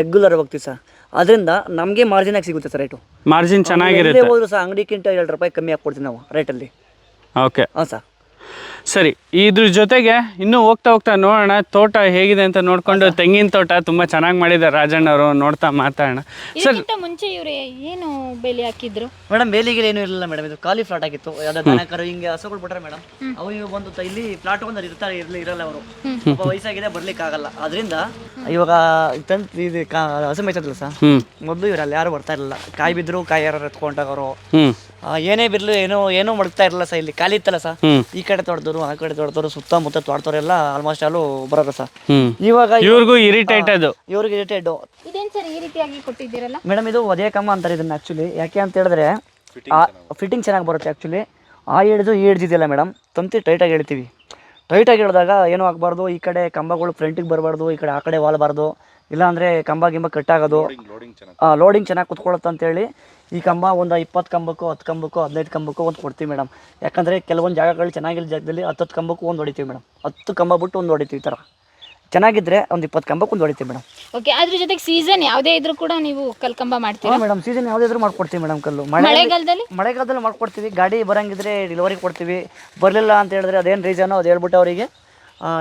S1: ರೆಗ್ಯುಲರ್ ಹೋಗ್ತೀವಿ ಸರ್ ಅದರಿಂದ ನಮಗೆ ಮಾರ್ಜಿನ್ ಆಗಿ ಸಿಗುತ್ತೆ ಸರ್ ರೇಟು
S2: ಮಾರ್ಜಿನ್ ಚೆನ್ನಾಗಿರುತ್ತೆ.
S1: ಹೋದ್ರು ಸಹ ಅಂಗಡಿಗಿಂತ ಎರಡು ರೂಪಾಯಿ ಕಮ್ಮಿ ಹಾಕ್ಕೊಡ್ತೀವಿ ನಾವು ರೇಟಲ್ಲಿ
S2: ಓಕೆ
S1: ಹಾಂ ಸರ್
S2: ಸರಿ ಇದ್ರ ಜೊತೆಗೆ ಇನ್ನೂ ಹೋಗ್ತಾ ಹೋಗ್ತಾ ನೋಡೋಣ ತೋಟ ಹೇಗಿದೆ ಅಂತ ನೋಡ್ಕೊಂಡು ತೆಂಗಿನ ತೋಟ ತುಂಬಾ ಚೆನ್ನಾಗಿ ಮಾಡಿದ್ದಾರೆ ರಾಜಣ್ಣವರು ನೋಡ್ತಾ ಮಾತಾಡೋಣ. ಸರ್
S3: ಇದಕ್ಕಿಂತ ಮುಂಚೆ ಇವ್ರು ಏನು ಬೆಲೆ ಹಾಕಿದ್ರು?
S1: ಮೇಡಮ್ ಬೇಲಿಗೆ ಏನು ಇರಲಿಲ್ಲ ಮೇಡಮ್ ಇದು ಖಾಲಿ ಫ್ಲಾಟ್ ಆಗಿತ್ತು. ಯಾವ್ದೋ ದನಕರು ಹಿಂಗೆ ಹಸುಗಳು ಬಿಟ್ರೆ ಮೇಡಮ್ ಅವು ಇವಾಗ ಬಂದು ತ- ಇಲ್ಲಿ ಫ್ಲಾಟ್ ಒಂದು ಇರ್ತಾರೆ ಇರ್ಲಿ ಇರಲ್ಲ ಅವರು. ವಯಸ್ಸಾಗಿದೆ ಬರ್ಲಿಕ್ಕೆ ಆಗಲ್ಲ ಅದರಿಂದ ಇವಾಗ ತಂತ್ ಇದು ಕಾ ಹಸು ಮೇಯ್ತದಲ್ಲ ಸರ್. ಮೊದಲು ಇವ್ರಲ್ಲಿ ಯಾರು ಬರ್ತಾ ಇರಲಿಲ್ಲ. ಕಾಯಿ ಬಿದ್ರು ಕಾಯಿ ಯಾರು ಎತ್ಕೊಂಡಾಗವರು ಏನೇ ಬಿರ್ಲಿ ಏನೋ ಏನೋ ಮಡಗ್ತಾ ಇರಲ್ಲ ಸರ್ ಇಲ್ಲಿ. ಖಾಲಿ ಇತ್ತಲ್ಲ ಸರ್. ಈ ಕಡೆ ತೊಡ್ದವ್ರು ಆ ಕಡೆ ತೊಡ್ದವ್ರು ಸುತ್ತಮುತ್ತ ಎಲ್ಲಾ ಆಲ್ಮೋಸ್ಟ್ ಅಲ್ಲೂ ಬರೋರು ಸರ್. ಇವಾಗ
S2: ಇವ್ರಿಗೂ ಇರಿಟೇಟ್ ಅದು.
S1: ಇವ್ರಿಗೆ ಇರಿಟೇಟ್
S3: ಇದೇನ್ ಸರ್ ಈ ರೀತಿಯಾಗಿ ಕೊಟ್ಟಿದ್ದೀರಲ್ಲ?
S1: ಮೇಡಮ್ ಇದು ಒದೇ ಕಮ್ಮ ಅಂತಾರೆ ಇದನ್ನ ಆಕ್ಚುಲಿ ಯಾಕೆ ಅಂತ ಹೇಳಿದ್ರೆ ಫಿಟ್ಟಿಂಗ್ ಚೆನ್ನಾಗಿ ಬರುತ್ತೆ. ಆಕ್ಚುಲಿ ಆ ಹಿಡಿದು ಈ ಹಿಡ್ದಿದೆಯಲ್ಲ ಮೇಡಮ್ ತಂತಿ ಆಗಿ ಹೇಳ್ತೀವಿ ಆಗಿ ಹಿಡಿದಾಗ ಏನು ಆಗಬಾರ್ದು ಈ ಕಡೆ ಕಂಬಗಳು ಫ್ರಂಟಿಗೆ ಬರಬಾರ್ದು ಈ ಕಡೆ ಆ ಕಡೆ ವಾಲ್ಬಾರ್ದು ಇಲ್ಲಾಂದ್ರೆ ಕಂಬ ಗಿಂಬ ಕಟ್ಟಾಗೋದು ಲೋಡಿಂಗ್ ಚೆನ್ನಾಗಿ ಕುತ್ಕೊಳ್ಳುತ್ತೆ ಅಂತೇಳಿ ಈ ಕಂಬ ಒಂದು ಇಪ್ಪತ್ತು ಕಂಬಕ್ಕೂ ಹತ್ತು ಕಂಬಕ್ಕೂ ಹದಿನೈದು ಕಂಬಕ್ಕೂ ಒಂದು ಕೊಡ್ತೀವಿ ಮೇಡಮ್. ಯಾಕಂದರೆ ಕೆಲವೊಂದು ಜಾಗಗಳು ಚೆನ್ನಾಗಿಲ್ಲ ಜಾಗದಲ್ಲಿ ಹತ್ತತ್ತು ಕಂಬಕ್ಕೂ ಒಂದು ಹೊಡಿತೀವಿ ಮೇಡಮ್. ಹತ್ತು ಕಂಬ ಬಿಟ್ಟು ಒಂದು ಹೊಡಿತೀವಿ ಈ ಥರ ಚೆನ್ನಾಗಿದ್ದರೆ ಒಂದು ಇಪ್ಪತ್ತು ಕಂಬಕ್ಕೆ ಒಂದು ಹೊಡಿತೀವಿ ಮೇಡಮ್.
S3: ಓಕೆ ಅದ್ರ ಜೊತೆಗೆ ಸೀಸನ್ ಯಾವುದೇ ಇದ್ರೂ ಕೂಡ ನೀವು ಕಲ್ಕಂಬ ಮಾಡ್ತೀರಾ?
S1: ಮಾಡ್ತೀವಿ ಮೇಡಮ್ ಸೀಸನ್ ಯಾವುದಾದ್ರೂ ಮಾಡ್ಕೊಡ್ತೀವಿ ಮೇಡಮ್ ಕಲ್ಲು.
S3: ಮಳೆಗಾಲದಲ್ಲಿ?
S1: ಮಳೆಗಾಲದಲ್ಲಿ ಮಾಡ್ಕೊಡ್ತೀವಿ ಗಾಡಿ ಬರಂಗಿದ್ರೆ ಡೆಲಿವರಿ ಕೊಡ್ತೀವಿ. ಬರಲಿಲ್ಲ ಅಂತ ಹೇಳಿದ್ರೆ ಅದೇನು ರೀಸನು ಅದು ಹೇಳ್ಬಿಟ್ಟು ಅವರಿಗೆ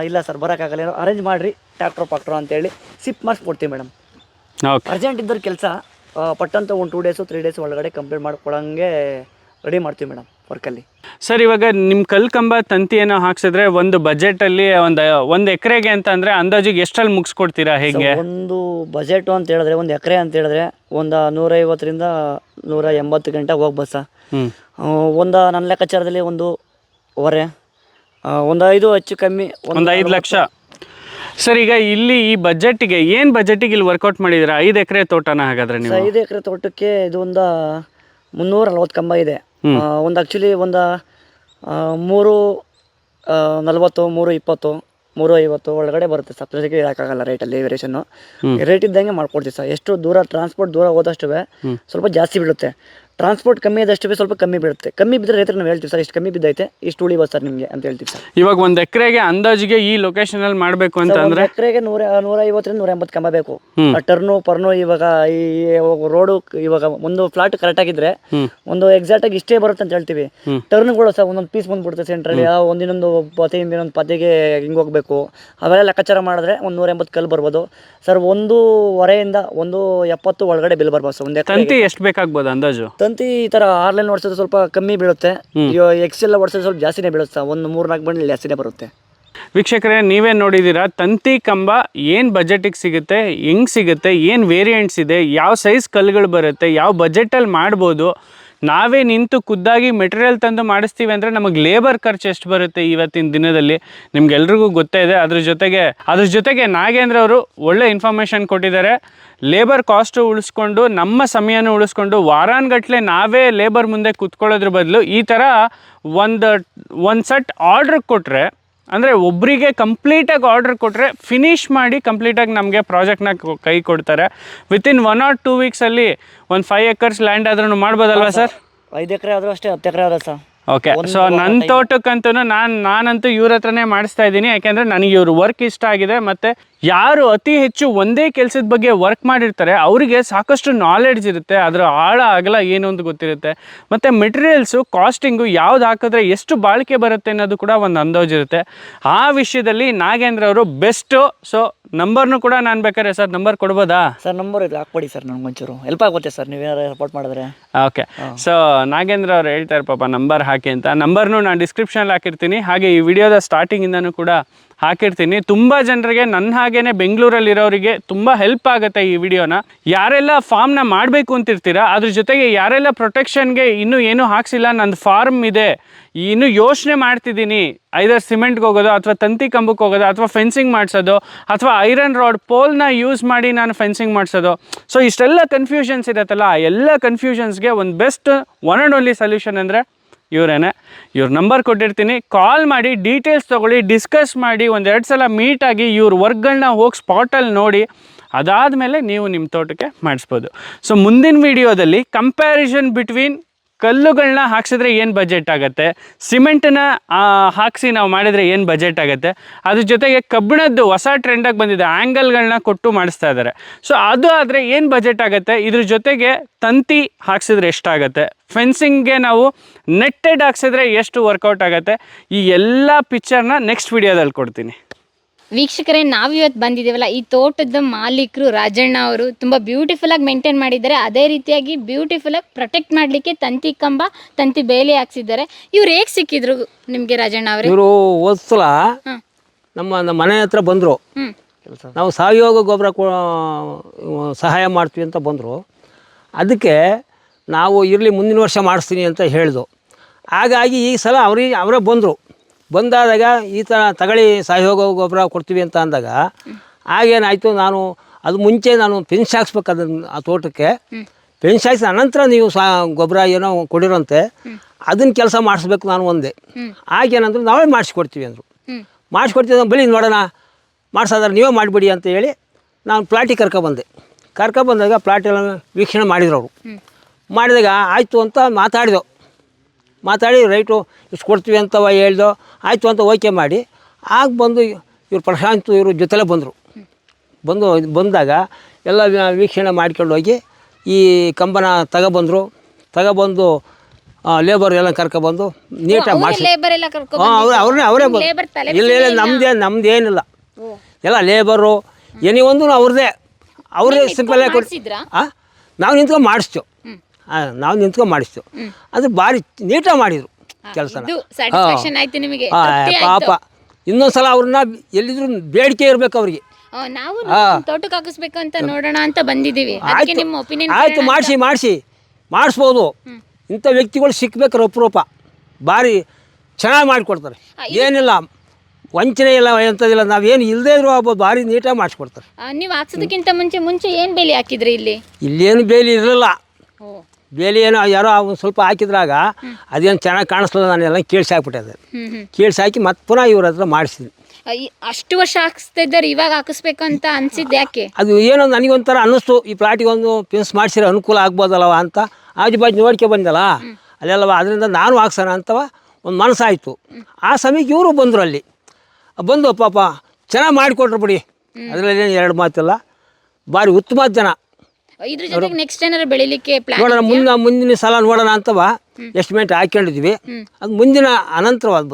S1: ಇಲ್ಲ ಸರ್ ಬರೋಕ್ಕಾಗಲ್ಲ. ಏನೋ ಅರೇಂಜ್ ಮಾಡಿರಿ ಟ್ಯಾಕ್ಟ್ರು ಪಾಕ್ಟ್ರು ಅಂತೇಳಿ ಸಿಪ್ ಮಾಡಿಸ್ಕೊಡ್ತೀವಿ ಮೇಡಮ್.
S2: ಓಕೆ
S1: ಅರ್ಜೆಂಟ್ ಇದ್ದರು ಕೆಲಸ ಪಟ್ಟಂತ ಒಂದು ಟೂ ಡೇಸು ತ್ರೀ ಡೇಸ್ ಒಳಗಡೆ ಕಂಪ್ಲೀಟ್ ಮಾಡ್ಕೊಳಂಗೆ ರೆಡಿ ಮಾಡ್ತೀವಿ ಮೇಡಮ್ ವರ್ಕಲ್ಲಿ
S2: ಸರ್ ಇವಾಗ ನಿಮ್ಮ ಕಲ್ಕಂಬ ಕಂಬ ತಂತಿಯನ್ನು ಹಾಕ್ಸಿದ್ರೆ ಒಂದು ಬಜೆಟಲ್ಲಿ ಒಂದು ಒಂದು ಎಕರೆಗೆ ಅಂತ ಅಂದರೆ ಅಂದಾಜಿಗೆ ಎಷ್ಟಲ್ಲಿ ಮುಗಿಸ್ಕೊಡ್ತೀರಾ ಹೇಗೆ?
S1: ಒಂದು ಬಜೆಟು ಅಂತ ಹೇಳಿದ್ರೆ ಒಂದು ಎಕರೆ ಅಂತ ಹೇಳಿದ್ರೆ ಒಂದು ನೂರೈವತ್ತರಿಂದ ನೂರ ಎಂಬತ್ತು ಗಂಟೆ ಹೋಗ್ಬೋದು ಸರ್ ಒಂದು ನನ್ನ ಲೆಕ್ಕಾಚಾರದಲ್ಲಿ ಒಂದು ಹೊರೆ ಒಂದು ಐದು ಹೆಚ್ಚು ಕಮ್ಮಿ
S2: ಒಂದು ಐದು ಲಕ್ಷ. ಸರ್ ಈಗ ಇಲ್ಲಿ ಈ ಬಜೆಟ್ಗೆ ಏನು ಬಜೆಟಿಗೆ ಇಲ್ಲಿ ವರ್ಕೌಟ್ ಮಾಡಿದ್ರೆ? ಐದು ಎಕರೆ ತೋಟನ ಹಾಗಾದ್ರೆ ನೀವು?
S1: ಐದು ಎಕರೆ ತೋಟಕ್ಕೆ ಇದು ಒಂದು ಮುನ್ನೂರ ನಲ್ವತ್ತು ಕಂಬ ಇದೆ. ಒಂದು ಆ್ಯಕ್ಚುಲಿ ಒಂದು ಮೂರು ನಲ್ವತ್ತು ಮೂರು ಇಪ್ಪತ್ತು ಮೂರು ಐವತ್ತು ಒಳಗಡೆ ಬರುತ್ತೆ ಸಪ್ರೇಟಿಗೆ ಇರೋಕ್ಕಾಗಲ್ಲ ರೇಟಲ್ಲಿ ವೇರಿಯೇಷನ್ನು ರೇಟ್ ಇದ್ದಂಗೆ ಮಾಡ್ಕೊಡ್ತೀವಿ ಸರ್. ಎಷ್ಟು ದೂರ ಟ್ರಾನ್ಸ್ಪೋರ್ಟ್ ದೂರ ಹೋದಷ್ಟು ಸ್ವಲ್ಪ ಜಾಸ್ತಿ ಬೀಳುತ್ತೆ. ಟ್ರಾನ್ಸ್ಪೋರ್ಟ್ ಕಮ್ಮಿ ಆದಷ್ಟು ಸ್ವಲ್ಪ ಕಮ್ಮಿ ಬೀಳುತ್ತೆ ಕಮ್ಮಿ ಬಿದ್ದರೆ ರೈತರು ನಾವು ಹೇಳ್ತೀವಿ ಸರ್ ಇಷ್ಟು ಕಮ್ಮಿ ಬಿದ್ದೈತೆ ಇಷ್ಟು ಉಳಿಬೋದು ಸರ್ ನಿಮಗೆ ಅಂತ ಹೇಳ್ತೀವಿ ಸರ್.
S2: ಇವಾಗ ಒಂದು ಎಕರೆಗೆ ಅಂದಾಜಿಗೆ ಈ ಲೊಕೇಶನ್ ಅಲ್ಲಿ ಮಾಡಬೇಕು ಅಂತ ಅಂದ್ರೆ?
S1: ಎಕರೆಗೆ ನೂರ ನೂರ ಐವತ್ತರಿಂದ ನೂರ ಎಂಬತ್ತು ಕಂಬ ಬೇಕು ಟರ್ನು ಪರ್ನು ಇವಾಗ ಈ ರೋಡು ಇವಾಗ ಒಂದು ಫ್ಲಾಟ್ ಕರೆಕ್ಟ್ ಆಗಿದ್ರೆ ಒಂದು ಎಕ್ಸಾಕ್ಟ್ ಆಗಿ ಇಷ್ಟೇ ಬರುತ್ತೆ ಅಂತ ಹೇಳ್ತೀವಿ. ಟರ್ನ್ಗಳು ಸರ್ ಒಂದೊಂದು ಪೀಸ್ ಬಂದ್ಬಿಡುತ್ತೆ ಸೆಂಟ್ರಲ್ಲಿ ಒಂದಿನೊಂದು ಪತೆಯಿಂದ ಇನ್ನೊಂದು ಪತೆಗೆ ಹಿಂಗೆ ಹೋಗ್ಬೇಕು. ಅವೆಲ್ಲ ಲೆಕ್ಕಾಚಾರ ಮಾಡಿದ್ರೆ ಒಂದು ನೂರ ಎಂಬತ್ತು ಕಲ್ಲು ಬರ್ಬೋದು. ಸರ್ ಒಂದು ಹೊರೆಯಿಂದ ಒಂದು ಎಪ್ಪತ್ತು ಒಳಗಡೆ ಬಿಲ್ ಬರ್ಬೋದು ಸರ್ ಒಂದು ಎಕರೆ
S2: ತಂತಿ ಎಷ್ಟು ಬೇಕಾಗ್ಬೋದು ಅಂದಾಜು?
S1: ತಂತಿ ಈ ತರ ಆರ್ಲೈನ್ ಹೊಡ್ಸೋದು ಸ್ವಲ್ಪ ಕಮ್ಮಿ ಬೀಳುತ್ತೆ. ಎಕ್ಸ್ ಎಲ್ಲ ಹೊಡ್ಸೋದು ಸ್ವಲ್ಪ ಜಾಸ್ತಿನೇ ಬೀಳುತ್ತೆ. ಒಂದು ಮೂರು ನಾಲ್ಕು ಬಂಡಲ್ ಜಾಸ್ತಿನೇ ಬರುತ್ತೆ.
S2: ವೀಕ್ಷಕರೇ ನೀವೇ ನೋಡಿದ್ದೀರಾ? ತಂತಿ ಕಂಬ ಏನು ಬಜೆಟಿಗೆ ಸಿಗುತ್ತೆ? ಹೆಂಗೆ ಸಿಗುತ್ತೆ? ಏನು ವೇರಿಯಂಟ್ಸ್ ಇದೆ? ಯಾವ ಸೈಜ್ ಕಲ್ಲುಗಳು ಬರುತ್ತೆ? ಯಾವ ಬಜೆಟಲ್ಲಿ ಮಾಡ್ಬೋದು? ನಾವೇ ನಿಂತು ಖುದ್ದಾಗಿ ಮೆಟೀರಿಯಲ್ ತಂದು ಮಾಡಿಸ್ತೀವಿ ಅಂದರೆ ನಮಗೆ ಲೇಬರ್ ಖರ್ಚು ಎಷ್ಟು ಬರುತ್ತೆ ಇವತ್ತಿನ ದಿನದಲ್ಲಿ? ನಿಮ್ಗೆಲ್ರಿಗೂ ಗೊತ್ತೇ ಇದೆ. ಅದ್ರ ಜೊತೆಗೆ ಅದ್ರ ಜೊತೆಗೆ ನಾಗೇಂದ್ರ ಅವರು ಒಳ್ಳೆ ಇನ್ಫಾರ್ಮೇಷನ್ ಕೊಟ್ಟಿದ್ದಾರೆ. ಲೇಬರ್ ಕಾಸ್ಟು ಉಳಿಸ್ಕೊಂಡು, ನಮ್ಮ ಸಮಯನೂ ಉಳಿಸ್ಕೊಂಡು ವಾರಾನ್ಗಟ್ಲೆ ನಾವೇ ಲೇಬರ್ ಮುಂದೆ ಕುತ್ಕೊಳ್ಳೋದ್ರ ಬದಲು ಈ ಥರ ಒಂದು ಒಂದು ಸೆಟ್ ಆರ್ಡ್ರ್ ಕೊಟ್ಟರೆ ಅಂದರೆ ಒಬ್ಬರಿಗೆ ಕಂಪ್ಲೀಟಾಗಿ ಆರ್ಡರ್ ಕೊಟ್ಟರೆ ಫಿನಿಷ್ ಮಾಡಿ ಕಂಪ್ಲೀಟಾಗಿ ನಮಗೆ ಪ್ರಾಜೆಕ್ಟ್ನ ಕೈ ಕೊಡ್ತಾರೆ. ವಿತಿನ್ ಒನ್ ಆರ್ ಟೂ ವೀಕ್ಸಲ್ಲಿ ಒಂದು ಫೈವ್ ಎಕರ್ಸ್ ಲ್ಯಾಂಡ್ ಆದ್ರೂ ಮಾಡ್ಬೋದಲ್ವಾ ಸರ್?
S1: ಐದು ಎಕರೆ ಆದರೂ ಅಷ್ಟೇ ಹತ್ತು ಎಕರೆ ಆದ್ರೆ ಸರ್.
S2: ಓಕೆ ಸೊ ನನ್ನ ತೋಟಕ್ಕಂತೂ ನಾನು ನಾನಂತೂ ಇವ್ರ ಹತ್ರನೇ ಮಾಡಿಸ್ತಾ ಇದ್ದೀನಿ. ಯಾಕೆಂದರೆ ನನಗೆ ಇವ್ರ ವರ್ಕ್ ಇಷ್ಟ ಆಗಿದೆ ಮತ್ತು ಯಾರು ಅತಿ ಹೆಚ್ಚು ಒಂದೇ ಕೆಲಸದ ಬಗ್ಗೆ ವರ್ಕ್ ಮಾಡಿರ್ತಾರೆ ಅವರಿಗೆ ಸಾಕಷ್ಟು ನಾಲೆಡ್ಜ್ ಇರುತ್ತೆ ಅದರ ಆಳ ಅಗಲ ಏನು ಅಂತ ಗೊತ್ತಿರುತ್ತೆ. ಮತ್ತು ಮೆಟೀರಿಯಲ್ಸು ಕಾಸ್ಟಿಂಗು ಯಾವ್ದು ಹಾಕಿದ್ರೆ ಎಷ್ಟು ಬಾಳಿಕೆ ಬರುತ್ತೆ ಅನ್ನೋದು ಕೂಡ ಒಂದು ಅಂದಾಜು ಇರುತ್ತೆ. ಆ ವಿಷಯದಲ್ಲಿ ನಾಗೇಂದ್ರ ಅವರು ಬೆಸ್ಟು ಸೊ ನಂಬರ್ನು ಕೂಡ ನಾನು ಬೇಕಾದ್ರೆ ಸರ್ ನಂಬರ್ ಕೊಡ್ಬೋದಾ?
S1: ಸರ್ ನಂಬರ್ ಇದು ಹಾಕ್ಕೊಡಿ ಸರ್ ನನಗೆ ಒಂಚೂರು. ಹೆಲ್ಪ್ ಆಗುತ್ತೆ ಸರ್ ನೀವೇನಾರು ಸಪೋರ್ಟ್ ಮಾಡಿದ್ರೆ?
S2: ಓಕೆ ಸೊ ನಾಗೇಂದ್ರ ಅವ್ರು ಹೇಳ್ತಾರೆ ಪಾಪ ನಂಬರ್ ಹಾಕಿ ಅಂತ. ನಂಬರ್ನು ನಾನು ಡಿಸ್ಕ್ರಿಪ್ಷನಲ್ಲಿ ಹಾಕಿರ್ತೀನಿ. ಹಾಗೆ ಈ ವಿಡಿಯೋದ ಸ್ಟಾರ್ಟಿಂಗಿಂದನೂ ಕೂಡ ಹಾಕಿರ್ತೀನಿ. ತುಂಬ ಜನರಿಗೆ ನನ್ನ ಹಾಗೇನೆ ಬೆಂಗಳೂರಲ್ಲಿರೋರಿಗೆ ತುಂಬ ಹೆಲ್ಪ್ ಆಗುತ್ತೆ ಈ ವಿಡಿಯೋನ. ಯಾರೆಲ್ಲ ಫಾರ್ಮ್ನ ಮಾಡಬೇಕು ಅಂತಿರ್ತೀರಾ, ಅದ್ರ ಜೊತೆಗೆ ಯಾರೆಲ್ಲ ಪ್ರೊಟೆಕ್ಷನ್ಗೆ ಇನ್ನೂ ಏನೂ ಹಾಕ್ಸಿಲ್ಲ, ನಂದು ಫಾರ್ಮ್ ಇದೆ, ಇನ್ನೂ ಯೋಚನೆ ಮಾಡ್ತಿದ್ದೀನಿ. ಐದರ್ ಸಿಮೆಂಟ್ಗೆ ಹೋಗೋದು ಅಥವಾ ತಂತಿ ಕಂಬಕ್ಕೆ ಹೋಗೋದು ಅಥವಾ ಫೆನ್ಸಿಂಗ್ ಮಾಡಿಸೋದು ಅಥವಾ ಐರನ್ ರಾಡ್ ಪೋಲ್ನ ಯೂಸ್ ಮಾಡಿ ನಾನು ಫೆನ್ಸಿಂಗ್ ಮಾಡಿಸೋದು. ಸೊ ಇಷ್ಟೆಲ್ಲ ಕನ್ಫ್ಯೂಷನ್ಸ್ ಇರುತ್ತಲ್ಲ, ಆ ಎಲ್ಲ ಕನ್ಫ್ಯೂಷನ್ಸ್ಗೆ ಒಂದು best one and only solution ಅಂದರೆ ಇವರೇನೆ. ಇವ್ರ ನಂಬರ್ ಕೊಟ್ಟಿರ್ತೀನಿ. ಕಾಲ್ ಮಾಡಿ ಡೀಟೇಲ್ಸ್ ತೊಗೊಳ್ಳಿ ಡಿಸ್ಕಸ್ ಮಾಡಿ, ಒಂದೆರಡು ಸಲ ಮೀಟಾಗಿ ಇವ್ರ ವರ್ಕ್ಗಳನ್ನ ಹೋಗಿ ಸ್ಪಾಟಲ್ಲಿ ನೋಡಿ ಅದಾದ ಮೇಲೆ ನೀವು ನಿಮ್ಮ ತೋಟಕ್ಕೆ ಮಾಡಿಸ್ಬೋದು. ಸೊ ಮುಂದಿನ ವಿಡಿಯೋದಲ್ಲಿ ಕಂಪ್ಯಾರಿಸನ್ ಬಿಟ್ವೀನ್ ಕಲ್ಲುಗಳನ್ನ ಹಾಕ್ಸಿದ್ರೆ ಏನು ಬಜೆಟ್ ಆಗುತ್ತೆ? ಸಿಮೆಂಟನ್ನ ಹಾಕಿಸಿ ನಾವು ಮಾಡಿದರೆ ಏನು ಬಜೆಟ್ ಆಗುತ್ತೆ? ಅದ್ರ ಜೊತೆಗೆ ಕಬ್ಬಿಣದ್ದು ಹೊಸ ಟ್ರೆಂಡಾಗಿ ಬಂದಿದೆ. ಆ್ಯಂಗಲ್ಗಳನ್ನ ಕೊಟ್ಟು ಮಾಡಿಸ್ತಾ ಇದ್ದಾರೆ ಸೊ ಅದು ಆದರೆ ಏನು ಬಜೆಟ್ ಆಗುತ್ತೆ? ಇದ್ರ ಜೊತೆಗೆ ತಂತಿ ಹಾಕ್ಸಿದ್ರೆ ಎಷ್ಟಾಗುತ್ತೆ ಫೆನ್ಸಿಂಗ್ಗೆ ನಾವು ನೆಟ್ಟೆಡ್ ಹಾಕ್ಸಿದ್ರೆ ಎಷ್ಟು ವರ್ಕೌಟ್ ಆಗುತ್ತೆ? ಈ ಎಲ್ಲ ಪಿಕ್ಚರ್ನ ನೆಕ್ಸ್ಟ್ ವಿಡಿಯೋದಲ್ಲಿ ಕೊಡ್ತೀನಿ.
S3: ವೀಕ್ಷಕರೇ ನಾವು ಇವತ್ತು ಬಂದಿದ್ದೀವಲ್ಲ ಈ ತೋಟದ ಮಾಲೀಕರು ರಾಜಣ್ಣ ಅವರು ತುಂಬ ಬ್ಯೂಟಿಫುಲ್ ಆಗಿ ಮೇಂಟೈನ್ ಮಾಡಿದ್ದಾರೆ. ಅದೇ ರೀತಿಯಾಗಿ ಬ್ಯೂಟಿಫುಲ್ ಆಗಿ ಪ್ರೊಟೆಕ್ಟ್ ಮಾಡಲಿಕ್ಕೆ ತಂತಿ ಕಂಬ ತಂತಿ ಬೇಲಿ ಹಾಕ್ಸಿದ್ದಾರೆ. ಇವ್ರು ಹೇಗೆ ಸಿಕ್ಕಿದ್ರು ನಿಮಗೆ ರಾಜಣ್ಣ ಅವರು?
S4: ಇವರು ಸಲ ನಮ್ಮ ನಮ್ಮ ಮನೆ ಹತ್ರ ಬಂದರು. ನಾವು ಸಾವಯವ ಗೊಬ್ಬರ ಕೊ ಸಹಾಯ ಮಾಡ್ತೀವಿ ಅಂತ ಬಂದರು. ಅದಕ್ಕೆ ನಾವು ಇರಲಿ ಮುಂದಿನ ವರ್ಷ ಮಾಡಿಸ್ತೀನಿ ಅಂತ ಹೇಳಿದ್ರು ಹಾಗಾಗಿ ಈ ಸಲ ಅವ್ರಿಗೆ ಅವರೇ ಬಂದರು. ಬಂದಾದಾಗ ಈ ಥರ ತಗಳಿ ಸಹಯೋಗ ಗೊಬ್ಬರ ಕೊಡ್ತೀವಿ ಅಂತ ಅಂದಾಗ ಆಗೇನಾಯಿತು ನಾನು ಅದು ಮುಂಚೆ ನಾನು ಪೆನ್ಸ್ ಹಾಕ್ಸ್ಬೇಕು ಅದನ್ನು ಆ ತೋಟಕ್ಕೆ ಪೆನ್ಸ್ ಹಾಕ್ಸಿದ ಅನಂತರ ನೀವು ಸಾ ಗೊಬ್ಬರ ಏನೋ ಕೊಡಿರೋಂತೆ ಅದನ್ನ ಕೆಲಸ ಮಾಡಿಸ್ಬೇಕು ನಾನು ಒಂದೇ. ಆಗೇನಂದ್ರು ನಾವೇ ಮಾಡಿಸ್ಕೊಡ್ತೀವಿ ಅಂದರು. ಮಾಡಿಸ್ಕೊಡ್ತೀವಿ ಬಲಿ ನೋಡೋಣ ಮಾಡಿಸೋದ್ರೆ ನೀವೇ ಮಾಡಿಬಿಡಿ ಅಂತ ಹೇಳಿ ನಾನು ಪ್ಲಾಟಿಗೆ ಕರ್ಕೊಬಂದೆ. ಕರ್ಕೊಬಂದಾಗ ಪ್ಲಾಟೆಲ್ಲ ವೀಕ್ಷಣೆ ಮಾಡಿದ್ರು ಅವರು. ಮಾಡಿದಾಗ ಆಯಿತು ಅಂತ ಮಾತಾಡಿದೆವು. ಮಾತಾಡಿ ರೈಟು ಇಷ್ಟು ಕೊಡ್ತೀವಿ ಅಂತವ ಹೇಳ್ದೋ ಆಯಿತು ಅಂತ ಓಕೆ ಮಾಡಿ. ಆಗ ಬಂದು ಇವ್ರು ಪ್ರಶಾಂತ್ ಇವರು ಜೊತೆಲೇ ಬಂದರು. ಬಂದು ಬಂದಾಗ ಎಲ್ಲ ವೀಕ್ಷಣೆ ಮಾಡ್ಕೊಂಡು ಹೋಗಿ ಈ ಕಂಬನ ತಗೊಬಂದರು. ತಗೊಬಂದು ಲೇಬರ್ ಎಲ್ಲ ಕರ್ಕೊಬಂದು ನೀಟಾಗಿ
S3: ಮಾಡಿ
S4: ಹಾಂ ಅವ್ರು ಅವ್ರನ್ನೇ ಅವರೇ ಬಂದು ಇಲ್ಲ ಇಲ್ಲ ನಮ್ಮದೇ ನಮ್ದೇನಿಲ್ಲ ಎಲ್ಲ ಲೇಬರು ಎನಿ ಒಂದು ಅವ್ರದ್ದೇ ಅವರೇ ಸಿಂಪಲ್ಲೇ ಆಗಿ ಕೊಡಿ
S3: ಮಾಡಿಸಿದ್ರಾ
S4: ಹಾಂ ನಾವು ನಿಂತ್ಕೊಂಡು ಮಾಡಿಸ್ತೇವೆ. ನಾವು ನಿಂತ್ಕೊಂಡು ಮಾಡಿಸ್ತು. ಅದು ಭಾರಿ ನೀಟಾಗಿ ಮಾಡಿದರು
S3: ಕೆಲಸ ಆಯ್ತು ನಿಮಗೆ? ತೃಪ್ತಿ
S4: ಪಾಪ. ಇನ್ನೊಂದು ಸಲ ಅವ್ರನ್ನ ಎಲ್ಲಿದ್ರು ಬೇಡಿಕೆ ಇರಬೇಕು ಅವ್ರಿಗೆ.
S3: ಆ, ನಾವು ನಮ್ಮ ತೋಟಕ್ಕೆ ಹಾಕಿಸ್ಬೇಕು ಅಂತ ನೋಡೋಣ ಅಂತ ಬಂದಿದ್ದೀವಿ. ಅದಕ್ಕೆ ನಿಮ್ಮ ಒಪಿನಿಯನ್
S4: ಆಯಿತು ಮಾಡಿಸಿ ಮಾಡಿಸಿ. ಮಾಡಿಸ್ಬೋದು. ಇಂಥ ವ್ಯಕ್ತಿಗಳು ಸಿಕ್ಕಬೇಕು ಅಪರೂಪ ಭಾರಿ ಚೆನ್ನಾಗಿ ಮಾಡಿಕೊಡ್ತಾರೆ. ಏನಿಲ್ಲ ವಂಚನೆ ಇಲ್ಲ ಎಂಥದಿಲ್ಲ ನಾವೇನು ಇಲ್ಲದೇ ಇರೋ ಒಬ್ಬ ಭಾರಿ ನೀಟಾಗಿ ಮಾಡಿಸ್ಕೊಡ್ತಾರೆ.
S3: ನೀವು ಹಾಕ್ಸೋದಕ್ಕಿಂತ ಮುಂಚೆ ಮುಂಚೆ ಏನು ಬೇಲಿ ಹಾಕಿದ್ರಿ ಇಲ್ಲಿ?
S4: ಇಲ್ಲೇನು ಬೇಲಿ ಇರಲಿಲ್ಲ.
S3: ಓ.
S4: ಬೇಲಿ ಏನೋ ಯಾರೋ ಒಂದು ಸ್ವಲ್ಪ ಹಾಕಿದ್ರಾಗ ಅದೇನು ಚೆನ್ನಾಗಿ ಕಾಣಿಸ್ಲಿಲ್ಲ ನಾನೆಲ್ಲ ಕೇಳಿಸಿ ಹಾಕ್ಬಿಟ್ಟೆ
S3: ಅದು.
S4: ಕೇಳಿಸಿ ಹಾಕಿ ಮತ್ತೆ ಪುನಃ ಇವ್ರ ಹತ್ರ ಮಾಡಿಸಿದ್ವಿ.
S3: ಅಷ್ಟು ವರ್ಷ ಹಾಕಿಸ್ತಾ ಇದ್ದಾರೆ ಇವಾಗ ಹಾಕಿಸ್ಬೇಕು ಅಂತ ಅನ್ಸಿದ್ ಯಾಕೆ?
S4: ಅದು ಏನೋ ನನಗೊಂಥರ ಅನ್ನಿಸ್ತು ಈ ಪ್ಲಾಟಿಗೆ ಒಂದು ಪಿನ್ಸ್ ಮಾಡಿಸಿರೋ ಅನುಕೂಲ ಆಗ್ಬೋದಲ್ಲವ ಅಂತ. ಆಜು ಬಾಜು ನೋಡ್ಕೆ ಬಂದಲ್ಲ. ಅಲ್ಲೆಲ್ಲವ ಅದರಿಂದ ನಾನು ಹಾಕ್ಸೋಣ ಅಂತವ ಒಂದು ಮನಸ್ಸಾಯಿತು. ಆ ಸಮಯಕ್ಕೆ ಇವರು ಬಂದರು ಅಲ್ಲಿ. ಬಂದು ಪಾಪ ಚೆನ್ನಾಗಿ ಮಾಡಿಕೊಟ್ರು ಬಿಡಿ. ಅದರಲ್ಲಿ ಎರಡು ಮಾತಿಲ್ಲ. ಭಾರಿ ಉತ್ತಮ ಜನ.
S3: ಇದ್ರ ಜೊತೆಗೆ ನೆಕ್ಸ್ಟ್ ಏನಾದ್ರು ಬೆಳಿಲಿಕ್ಕೆ ಪ್ಲಾನ್
S4: ನೋಡೋಣ ಮುಂದೆ ಮುಂದಿನ ಸಲ ನೋಡೋಣ ಅಂತವ ಎಸ್ಟಿಮೇಟ್ ಹಾಕೊಂಡಿದ್ವಿ ಅದು ಮುಂದಿನ ಅನಂತರವಾದ